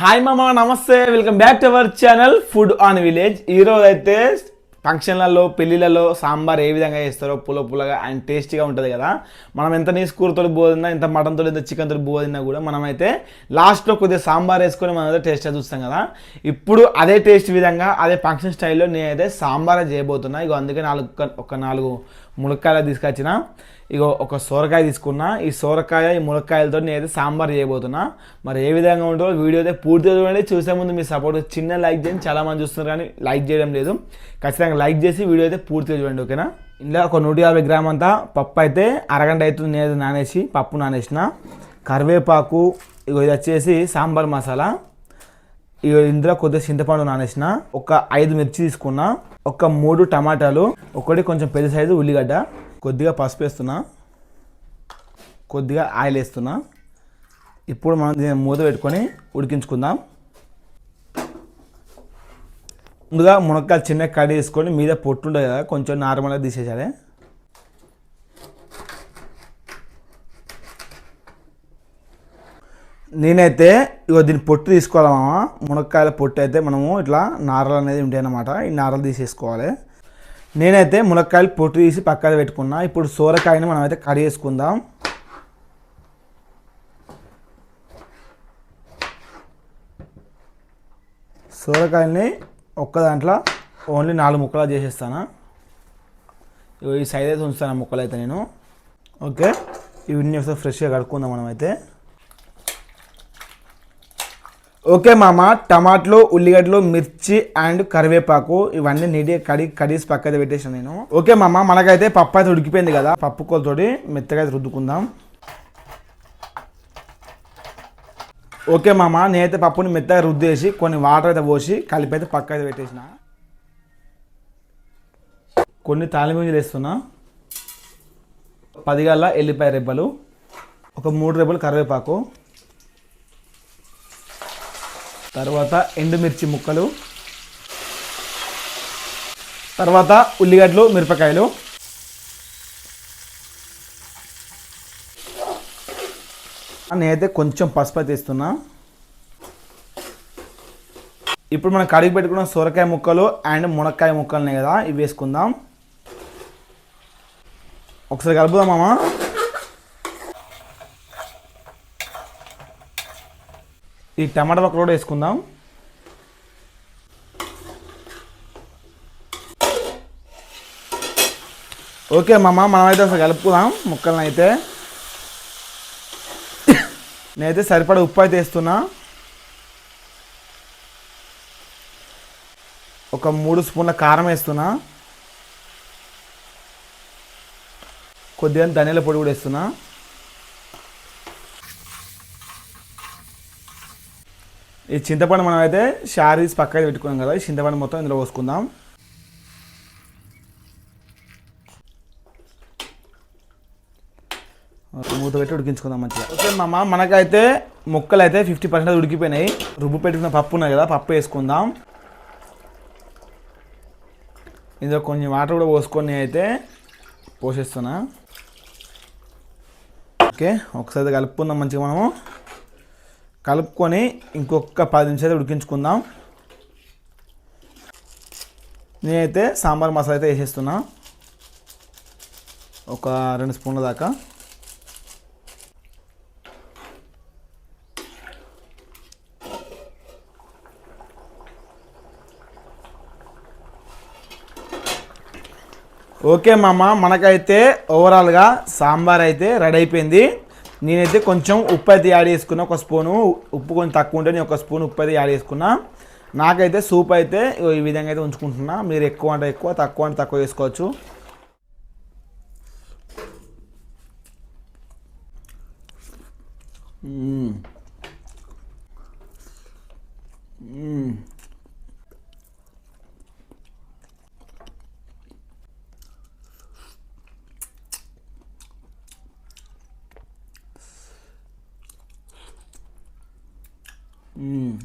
Hi మామ నమస్తే welcome back to our channel food on village ఈరోజు అయితే ఫంక్షన్లలో పెళ్ళిళ్ళలో సాంబార్ ఏ విధంగా చేస్తారో పుల పులగా అండ్ టేస్టీగా ఉంటుంది కదా. మనం ఎంత నీసుకూరతో బోదినా ఎంత మటన్తో ఎంత చికెన్తో బోదినా కూడా మనమైతే లాస్ట్లో కొద్దిగా సాంబార్ వేసుకొని మనం అయితే టేస్ట్గా చూస్తాం కదా. ఇప్పుడు అదే టేస్ట్ విధంగా అదే ఫంక్షన్ స్టైల్లో నేనైతే సాంబార్ చేయబోతున్నా. ఇక అందుకే నాలుగు ఒక నాలుగు ములక్కాయలు తీసుకొచ్చిన. ఇగో ఒక సొరకాయ తీసుకున్నా ఈ సొరకాయ ఈ నేను నేనైతే సాంబార్ చేయబోతున్నా. మరి ఏ విధంగా ఉంటుందో వీడియో అయితే పూర్తిగా చూడండి. చూసే ముందు మీ సపోర్ట్ చిన్న లైక్ చేయండి. చాలా మంది చూస్తున్నారు కానీ లైక్ చేయడం లేదు. ఖచ్చితంగా లైక్ చేసి వీడియో అయితే పూర్తిగా చూడండి ఓకేనా? ఇందులో ఒక నూట యాభై గ్రామంతా పప్పు అయితే అరగంట అవుతుంది నేను నానేసి పప్పు నానేసిన. కరివేపాకు ఇగో ఇది వచ్చేసి సాంబార్ మసాలా. ఇక ఇందులో కొద్దిగా చింతపండు నానేసిన. ఒక ఐదు మిర్చి తీసుకున్నా. ఒక మూడు టమాటాలు. ఒకటి కొంచెం పెద్ద సైజు ఉల్లిగడ్డ. కొద్దిగా పసుపు వేస్తున్నా. కొద్దిగా ఆయిల్ వేస్తున్నా. ఇప్పుడు మనం దీన్ని మూత పెట్టుకొని ఉడికించుకుందాం. ముందుగా మునక్కాయలు చిన్న కడి వేసుకొని మీద పొట్టు ఉంటుంది కదా కొంచెం నార్మల్గా తీసేసాలి నేనైతే ఇగో దీన్ని పొట్టు తీసుకోవాలి మునక్కాయల పొట్టు అయితే మనము ఇట్లా నారలు అనేది ఉంటాయి అన్నమాట ఈ నారలు తీసేసుకోవాలి. నేనైతే మునక్కాయలు పొట్టు తీసి పక్కన పెట్టుకున్నా. ఇప్పుడు సోరకాయని మనం అయితే కడి చేసుకుందాం. సోరకాయల్ని ఒక్క దాంట్లో ఓన్లీ నాలుగు ముక్కలు చేసేస్తాను. ఈ సైజ్ అయితే ఉంచుతాను ముక్కలు అయితే నేను. ఓకే. ఇవన్నీ ఒకసారి ఫ్రెష్గా కడుక్కుందాం మనం అయితే ఓకే మామ టమాటలు ఉల్లిగడ్డలు మిర్చి అండ్ కరివేపాకు ఇవన్నీ నీట్గా కడి కడిసి పక్కన పెట్టేసాను నేను. ఓకే మామ మనకైతే పప్పు అయితే ఉడికిపోయింది కదా పప్పు కోలతోటి మెత్తగా అయితే రుద్దుకుందాం. ఓకే మామ నేనైతే పప్పుని మెత్తగా రుద్దేసి కొన్ని వాటర్ అయితే పోసి కలిపి అయితే పక్క అయితే పెట్టేసిన. కొన్ని తాలిమింజలు వేస్తున్నా. పదిగల్లా ఎల్లిపాయ రెబ్బలు ఒక మూడు రెబ్బలు కరివేపాకు తర్వాత ఎండుమిర్చి ముక్కలు తర్వాత ఉల్లిగడ్డలు మిరపకాయలు. నేనైతే కొంచెం పసుపు అయితే ఇస్తున్నా ఇప్పుడు మనం కడిగి పెట్టుకున్న సొరకాయ ముక్కలు అండ్ మునక్కాయ ముక్కలు కదా ఇవి వేసుకుందాం. ఒకసారి కలుపుదాం మామ. ఈ టమాటా ఒక కూడా వేసుకుందాం. ఓకే మామ మనమైతే అసలు కలుపుకుందాం ముక్కలను అయితే నేనైతే సరిపడా ఉప్పు అయితే వేస్తున్నా. ఒక మూడు స్పూన్ల కారం వేస్తున్నా. కొద్దిగా ధనియాల పొడి కూడా వేస్తున్నా. ఈ చింతపండు మనం అయితే శారీస్ పక్కన పెట్టుకున్నాం కదా ఈ చింతపండు మొత్తం ఇందులో పోసుకుందాం. మూత పెట్టి ఉడికించుకుందాం మంచిగా. ఓకే మామ మనకైతే ముక్కలు అయితే ఫిఫ్టీ పర్సెంట్ ఉడికిపోయినాయి. రుబ్బు పెట్టుకున్న పప్పు ఉన్నాయి కదా పప్పు వేసుకుందాం. ఇందులో కొంచెం వాటర్ కూడా పోసుకొని అయితే పోసేస్తున్నా. ఓకే ఒకసారి కలుపుకుందాం మంచిగా మనము. కలుపుకొని ఇంకొక పది నిమిషాలు ఉడికించుకుందాం. నేనైతే సాంబార్ మసాలా అయితే వేసేస్తున్నా. ఒక రెండు స్పూన్ల దాకా. ఓకే మామ మనకైతే ఓవరాల్గా సాంబార్ అయితే రెడీ అయిపోయింది. నేనైతే కొంచెం ఉప్పు అయితే యాడ్ చేసుకున్నా. ఒక స్పూను ఉప్పు కొంచెం తక్కువ ఉంటే నేను ఒక స్పూన్ ఉప్పు అయితే యాడ్ చేసుకున్నా. నాకైతే సూప్ అయితే ఈ విధంగా అయితే ఉంచుకుంటున్నా. మీరు ఎక్కువ అంటే ఎక్కువ తక్కువ అంటే తక్కువ చేసుకోవచ్చు. Mm.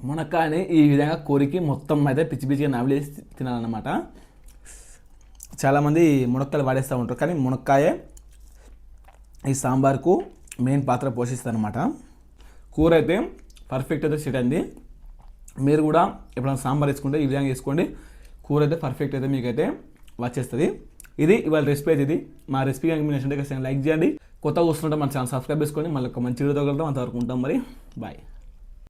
మునక్కాయని ఈ విధంగా కొరికి మొత్తం అయితే పిచ్చి పిచ్చిగా నవిలేసి తినాలన్నమాట. చాలామంది మునక్కాయలు వాడేస్తూ ఉంటారు కానీ మునక్కాయే ఈ సాంబార్కు మెయిన్ పాత్ర పోషిస్తుంది అనమాట కూర అయితే పర్ఫెక్ట్ అయితే సెట్ అయింది. మీరు కూడా ఎప్పుడైనా సాంబార్ వేసుకుంటే ఈ విధంగా వేసుకోండి. కూర అయితే పర్ఫెక్ట్ అయితే మీకైతే వచ్చేస్తుంది. ఇది ఇవాళ రెసిపీ అయితే ఇది. మా రెసిపీ కనుక మీరు నచ్చినట్లయితే ఖచ్చితంగా లైక్ చేయండి. కొత్తగా వస్తుంటే మన ఛానల్ సబ్స్క్రైబ్ చేసుకోండి. మళ్ళీ ఒక మంచి వీడియో తగలడం అంతవరకు ఉంటాం మరి. బాయ్